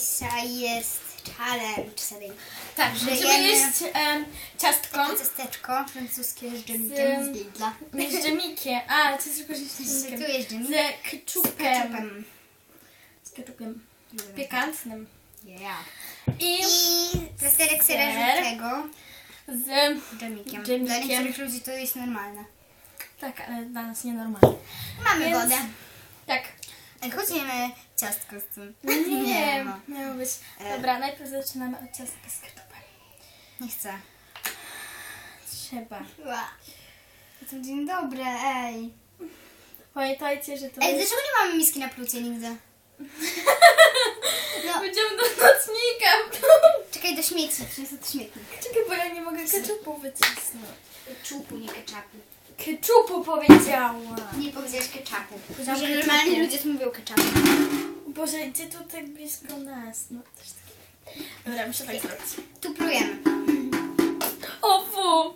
dzisiaj jest challenge sobie. Tak, będziemy Żyjemy. jeść em, ciastko ciasteczko francuskie z dżemikiem z Lidla. z dżemikiem. A, to jest tylko z Tu dżemikiem. jest dżemik Z ketchupem. Z keczupem. Pikantnym. Yeah. I I plasterek sera Ser. żółtego z... z dżemikiem. Dżemikiem. Dla niektórych ludzi to jest normalne. Tak, ale dla nas nienormalne. Mamy Więc- wodę. Chodźmy ciastko z tym. Nie, no. miało być. E. Dobra, najpierw zaczynamy od ciastka z keczupem. Nie chcę. Trzeba. Ła. To dzień dobry, ej. Pamiętajcie, że to Ej, jest... dlaczego nie mamy miski na plucie nigdy? No, Będziemy do nocnika. czekaj do śmieci, przyniosę do śmietnik. Czekaj, bo ja nie mogę keczupu wycisnąć. Keczupu, nie keczapu. Keczupu powiedziała. Nie powiedziałeś keczapu. Powiedziałam Że keczapu. normalni ludzie to mówią keczapu. Boże, gdzie tu tak blisko nas? No też takie. Dobra, muszę tak zrobić. Tu plujemy. O fu!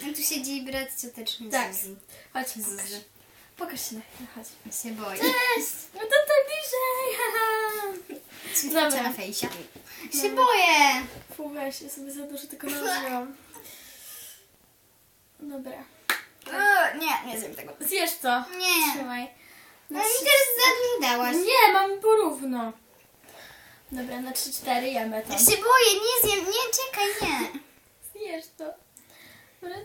Hmm, tu siedzi brat cioteczny Tak. Zuzi. Chodź, Zuzy. Pokaż się na chwilę, chodź. Się boję. Cześć! No to tak bliżej, haha! Dobra. Na fejsia. Ja się boję. Fu, weź, ja sobie za dużo tego nałożyłam. Dobra. O, nie, nie zjem tego. Zjesz to. Nie. Trzymaj. No mi teraz za dużo dałaś. Nie, mam porówno. Dobra, na 3-4 jemy to. Ja się boję, nie zjem, nie, czekaj, nie. Zjesz to. Dobra, 3-4.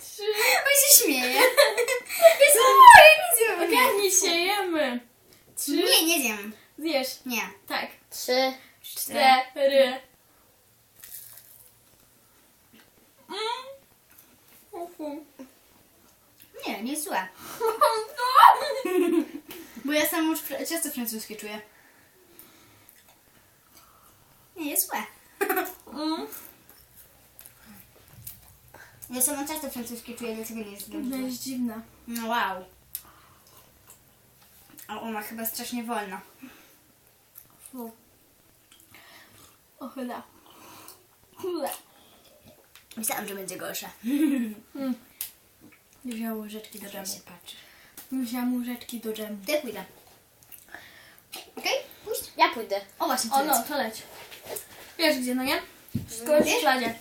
3. Bo się śmieje. Ja się boję, nie zjem. Ogarnij się, jemy. 3. Nie, nie zjem. Zjesz. Nie. Tak. Trzy. 4. Nie, nie złe. Bo ja sam już fr- ciasto francuskie czuję. Nie, jest złe. Mm. Ja samo ciasto francuskie czuję, dlatego nie jest No złe. jest dziwna. No wow. A ona chyba strasznie wolno. Fu. Ochyla. Myślałam, że będzie gorsza. Mm. Wzięłam łyżeczki do dżemu. się. Wzięłam łyżeczki do dżemu. Ja pójdę. Okej? Pójść? Ja pójdę. O właśnie, O no, to leć. Wiesz gdzie, no nie? Wszystko jest w szufladzie.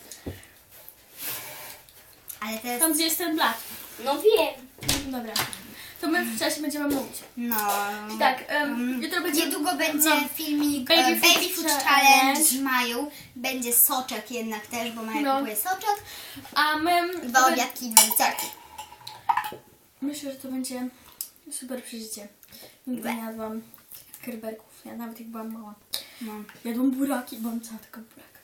Ale teraz... Tam gdzie jest ten blat. No wiem. Dobra. To my w czasie będziemy mówić. No. Tak, em, Mm, jutro będzie... Niedługo będzie no. filmik Baby Baby, Food Baby Food Challenge. Challenge z Mają. Będzie soczek jednak też, bo Maja No. kupuje soczek. A my... Dwa obiadki i dwa. Myślę, że to będzie super przeżycie. Nigdy nie jadłam kerberków. Ja nawet jak byłam mała. No. Jadłam buraki, bo mam cała tylko burak.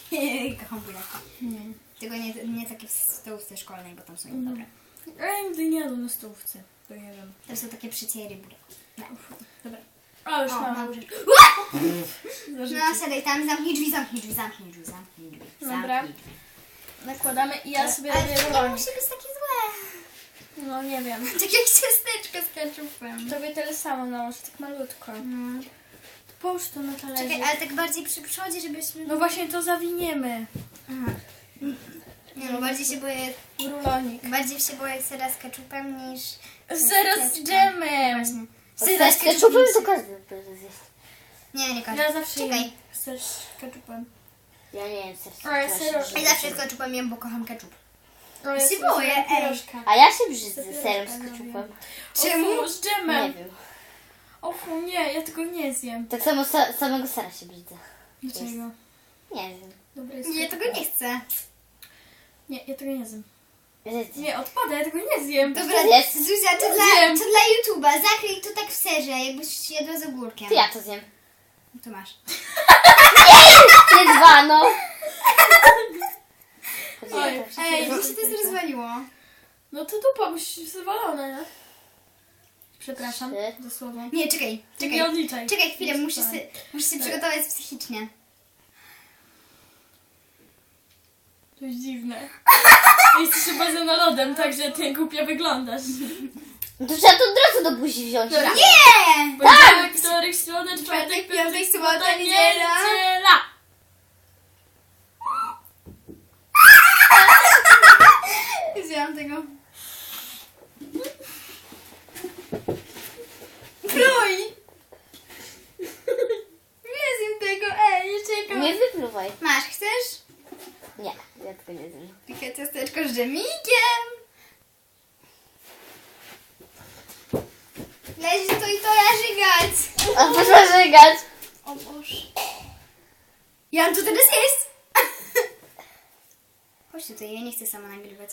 Kocham buraki. Nie. Tylko nie, nie takie w stołówce szkolnej, bo tam są Mhm. dobre. Ja nigdy nie jadłam na stołówce. To nie wiem. To są takie przyciery buraków. Dobra. A już O, mam. Zarzucić. No siadaj tam, zamknij drzwi, zamknij drzwi, zamknij drzwi, zamknij drzwi. Dobra. zamknij drzwi. Nakładamy i ja sobie Ale robię to nie rolnik. musi być takie złe. No nie wiem. Tak jak ciasteczko z ketchupem. Tobie tyle samo nałożę, tak malutko. No. To połóż to na talerzu. Czekaj, ale tak bardziej przy przodzie, żebyśmy... No właśnie to zawiniemy. Aha. Nie no, bardziej się boję, Rulonik. bardziej się boję sera z ketchupem niż... Zaraz z dżemem. Właśnie. Ser z ketchupem to każdy będzie zjeść. Nie, nie każdy. Ja zawsze Czekaj. jem ser z ketchupem. Ja nie wiem ser z Ale ketchupem. ser- Ja zawsze z ketchupem jem, bo kocham ketchup. To Ja się boję, ej. A ja się brzydzę serem z robię. ketchupem. Czemu? Z Nie dżemem. wiem. O fu, nie, ja tego nie zjem. Tak samo sa samego sera się brzydzę. Dlaczego? Nie wiem. Dobra, jest Nie, tego nie chcę. Nie, ja tego nie zjem. Nie, odpada, ja tego nie zjem. Dobra, jest? Zuzia, to dla, to dla YouTube'a. Zakryj to tak w serze, jakbyś jadła z ogórkiem. To ja to zjem. Tu masz. Nie dwa, no. Oj, Ej, mi się to rozwaliło. No to dupa, musisz zawalone, nie? Przepraszam, Trzy. dosłownie. Nie, czekaj, czekaj. Nie odliczaj. Czekaj chwilę, muszę się, muszę się Tak. przygotować psychicznie. To jest dziwne. Jesteś chyba za narodem, także ty głupio wyglądasz. To trzeba to od razu do buzi wziąć. Dobra. Nie! Poniedziałek, wtorek, środa, czwartek, piątek, sobota, niedziela. niedziela. Nie zjadłam tego. Ciasteczko nie zjem. Pika ciasteczko z dżemikiem. Leży to i to ja żygać. A proszę żygać. O Boże. Ja mam to teraz jest. Chodź tutaj, ja nie chcę sama nagrywać.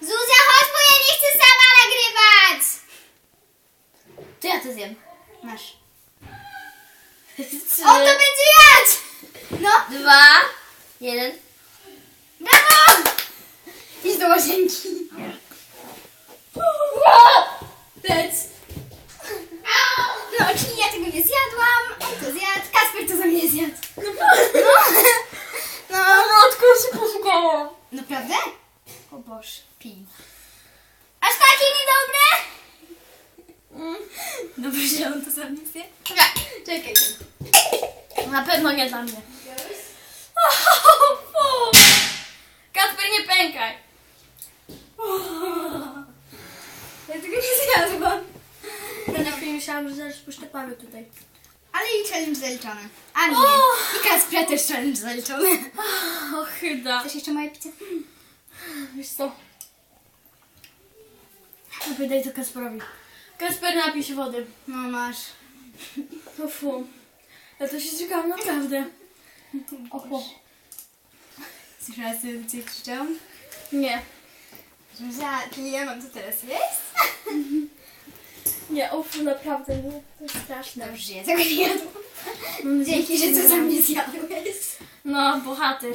Zuzia, chodź, bo ja nie chcę sama nagrywać. To ja to zjem. Masz. Trzy, On to będzie jadł. No, dwa, jeden. Łazienki. Lec. No, czyli ja tego nie zjadłam, on to zjadł, Kasper to za mnie zjadł. No, no. Matko się poszukałam. Naprawdę? O Boże. Pij. Aż takie niedobre? Dobrze, że on to za mnie zje? Czekaj. Na pewno nie dla mnie. Kasper, nie pękaj. Ja tego nie zjadłam. Ja na chwilę myślałam, że zaraz puszczę pały tutaj. Ale i challenge zaliczony. A nie. I Kaspra też challenge zaliczony. O, chyba. Chcesz jeszcze moje picie? Wiesz co? Lepiej daj to Kasperowi. Kasper, napij się wody. No masz. O fu. Ja to się zrzekałam naprawdę. O fu. Słyszałaś co cię krzyczałam? Nie. Zuzia, czyli ja mam to teraz jest? Nie, fu, naprawdę. Nie. To jest straszne. Dobrze, że ja tego nie jadłam. Dzięki, że to za mnie zjadłeś. No, bohater.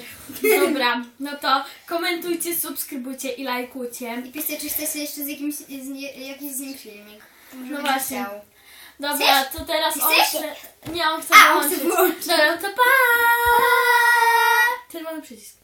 Dobra, no to komentujcie, subskrybujcie i lajkujcie. I piszcie, czy chcecie jeszcze z jakimś, z nie, jakiś z nim filmik. Może No właśnie. chciał. Dobra, to teraz on Chcesz? chce... Nie, on chce A, on chce wyłączyć. wyłączyć. Dobra, to pa! Czerwony przycisk.